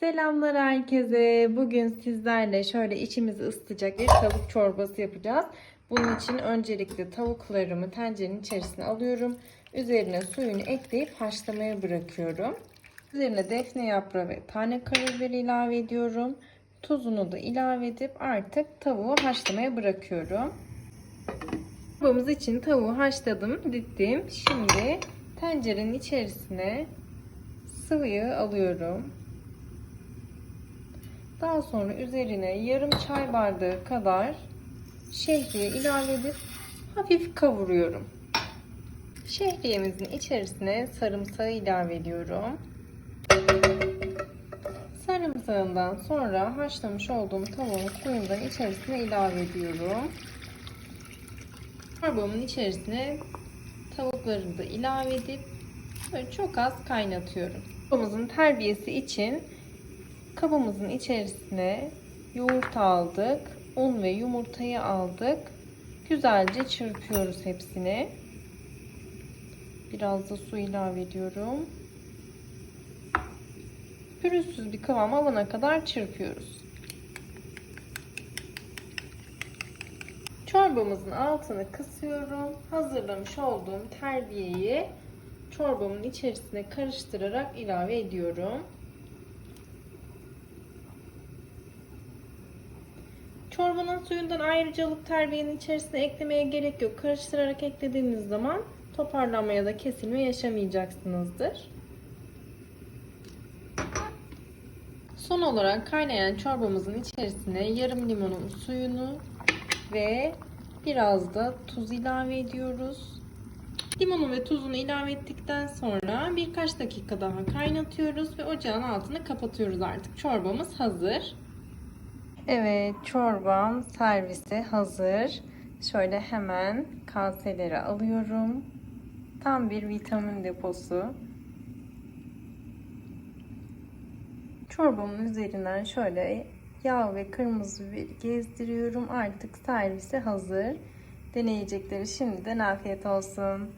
Selamlar herkese. Bugün sizlerle şöyle içimizi ısıtacak bir tavuk çorbası yapacağız. Bunun için öncelikle tavuklarımı tencerenin içerisine alıyorum. Üzerine suyunu ekleyip haşlamaya bırakıyorum. Üzerine defne yaprağı ve tane karabiber ilave ediyorum. Tuzunu da ilave edip artık tavuğu haşlamaya bırakıyorum. Çorbamız için tavuğu haşladım, dittim. Şimdi tencerenin içerisine sıvı yağ alıyorum. Daha sonra üzerine yarım çay bardağı kadar şehriye ilave edip hafif kavuruyorum. Şehriyemizin içerisine sarımsağı ilave ediyorum. Sarımsağından sonra haşlamış olduğum tavuğun suyundan içerisine ilave ediyorum. Çorbamın içerisine tavuklarını da ilave edip çok az kaynatıyorum. Çorbamızın terbiyesi için kabımızın içerisine yoğurt aldık, un ve yumurtayı aldık. Güzelce çırpıyoruz hepsini. Biraz da su ilave ediyorum. Pürüzsüz bir kıvam alana kadar çırpıyoruz. Çorbamızın altını kısıyorum. Hazırlamış olduğum terbiyeyi çorbamın içerisine karıştırarak ilave ediyorum. Çorbanın suyundan ayrıcalık terbiyenin içerisine eklemeye gerek yok. Karıştırarak eklediğiniz zaman toparlanma ya da kesilme yaşamayacaksınızdır. Son olarak kaynayan çorbamızın içerisine yarım limonun suyunu ve biraz da tuz ilave ediyoruz. Limonu ve tuzunu ilave ettikten sonra birkaç dakika daha kaynatıyoruz ve ocağın altını kapatıyoruz artık. Çorbamız hazır. Evet, çorbam servise hazır. Şöyle hemen kaselere alıyorum. Tam bir vitamin deposu. Çorbamın üzerinden şöyle yağ ve kırmızı biberi gezdiriyorum. Artık servise hazır. Deneyecekleri şimdiden afiyet olsun.